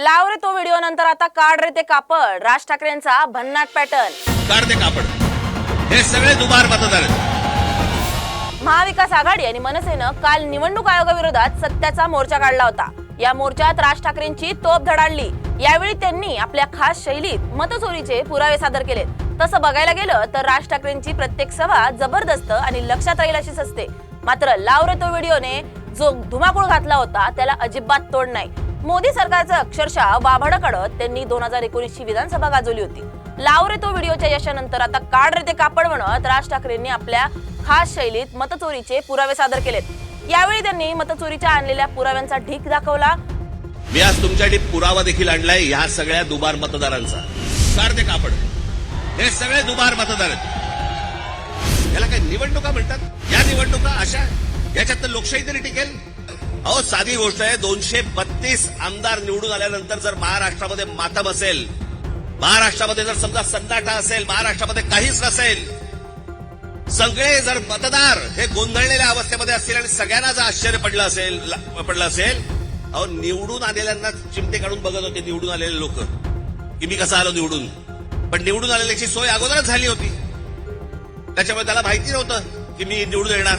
लाव रे तो व्हिडिओ नंतर आता काढ रे ते कापड. राज ठाकरेंचा भन्नाट पॅटर्न. काढते कापड. हे सगळे दुबार मतदार आहेत. महाविकास आघाडी आणि मनसेनं काल निवडणूक आयोगाविरोधात सत्याचा मोर्चा काढला होता. या मोर्चात राज ठाकरेंची तोप धडाडली. यावेळी त्यांनी आपल्या खास शैलीत मतचोरीचे पुरावे सादर केले तसं बघायला गेलं तर राज ठाकरेंची प्रत्येक सभा जबरदस्त आणि लक्षात राहील अशीच असते. मात्र लाव रे तो व्हिडिओने जो धुमाकूळ घातला होता त्याला अजिबात तोड नाही. मोदी सरकारचं अक्षरशः वाभाडं काढत त्यांनी दोन हजार एकोणीस ची विधानसभा गाजवली होती. लाव रे तो व्हिडिओच्या यशानंतर आता काढ रे ते कापड म्हणत राज ठाकरेंनी आपल्या खास शैलीत मतचोरीचे पुरावे सादर केलेत. यावेळी त्यांनी मतचोरीच्या आणलेल्या पुराव्यांचा ढीक दाखवला. मी आज तुमच्यासाठी पुरावा देखील आणलाय ह्या सगळ्या दुबार मतदारांचा. काढते कापड. हे सगळे दुबार मतदार याला काही निवडणुका म्हणतात? या निवडणुका अशा याच्यात तर लोकशाही तरी टिकेल. अहो साधी गोष्ट आहे दोनशे बत्तीस आमदार निवडून आल्यानंतर जर महाराष्ट्रामध्ये मातम असेल महाराष्ट्रामध्ये जर समजा सन्नाटा असेल महाराष्ट्रामध्ये काहीच नसेल सगळे जर मतदार हे गोंधळलेल्या अवस्थेमध्ये असतील आणि सगळ्यांना जर आश्चर्य पडलं असेल पडलं असेल अहो निवडून आलेल्यांना चिमटे काढून बघत होते निवडून आलेले लोक की मी कसं आलो निवडून. पण निवडून आलेल्याची सोय अगोदरच झाली होती. त्याच्यामुळे त्याला माहिती नव्हतं की मी निवडून येणार.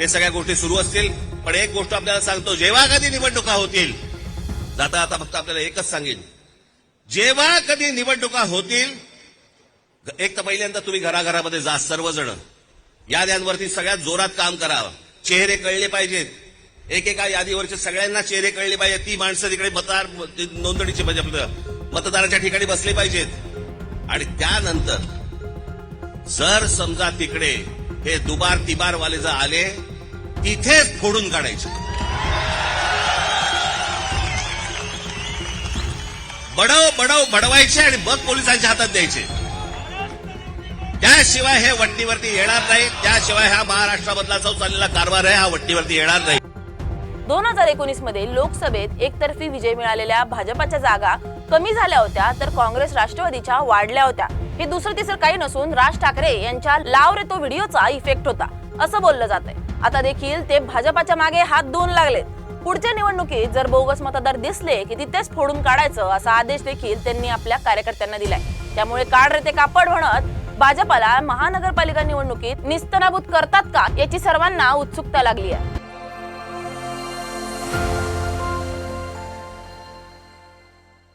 ते सगळ्या गोष्टी सुरू असतील पण एक गोष्ट आपल्याला सांगतो जेव्हा कधी निवडणुका होतील जाता आता फक्त आपल्याला एकच सांगेन. जेव्हा कधी निवडणुका होतील एक तर पहिल्यांदा तुम्ही घराघरामध्ये जा सर्वजण. याद्यांवरती सगळ्यात जोरात काम करावं चेहरे कळले पाहिजेत. एकेका यादीवरचे सगळ्यांना चेहरे कळले पाहिजेत. ती माणसं तिकडे मतदार नोंदणीची म्हणजे आपलं मतदाराच्या ठिकाणी बसले पाहिजेत. आणि त्यानंतर जर समजा तिकडे हे दुबार तिबार वाले जर आले इथेच फोडून काढायचे. बडव बडव बडवायचे आणि मग पोलिसांच्या हातात द्यायचे. त्याशिवाय हे वट्टीवरती येणार नाही. त्याशिवाय हा महाराष्ट्रामधला जो चाललेला कारभार आहे. हा वट्टीवरती येणार नाही. दोन हजार एकोणीसमध्ये लोकसभेत एकतर्फी विजय मिळालेल्या भाजपाच्या जागा कमी झाल्या होत्या तर काँग्रेस राष्ट्रवादीच्या वाढल्या होत्या. हे दुसरं तिसरं काही नसून राज ठाकरे यांच्या लाव रे तो व्हिडिओचा इफेक्ट होता असं बोललं जात आहे आता देखील ते भाजपाच्या मागे हात धुवून लागलेत. पुढच्या निवडणुकीत जर बोगस मतदार दिसले की तिथेच फोडून काढायचं असा आदेश देखील त्यांनी आपल्या कार्यकर्त्यांना दिलाय. त्यामुळे काढ रे ते कापड म्हणत भाजपाला महानगरपालिका निवडणुकीत निस्तनाभूत करतात का याची सर्वांना उत्सुकता लागली आहे.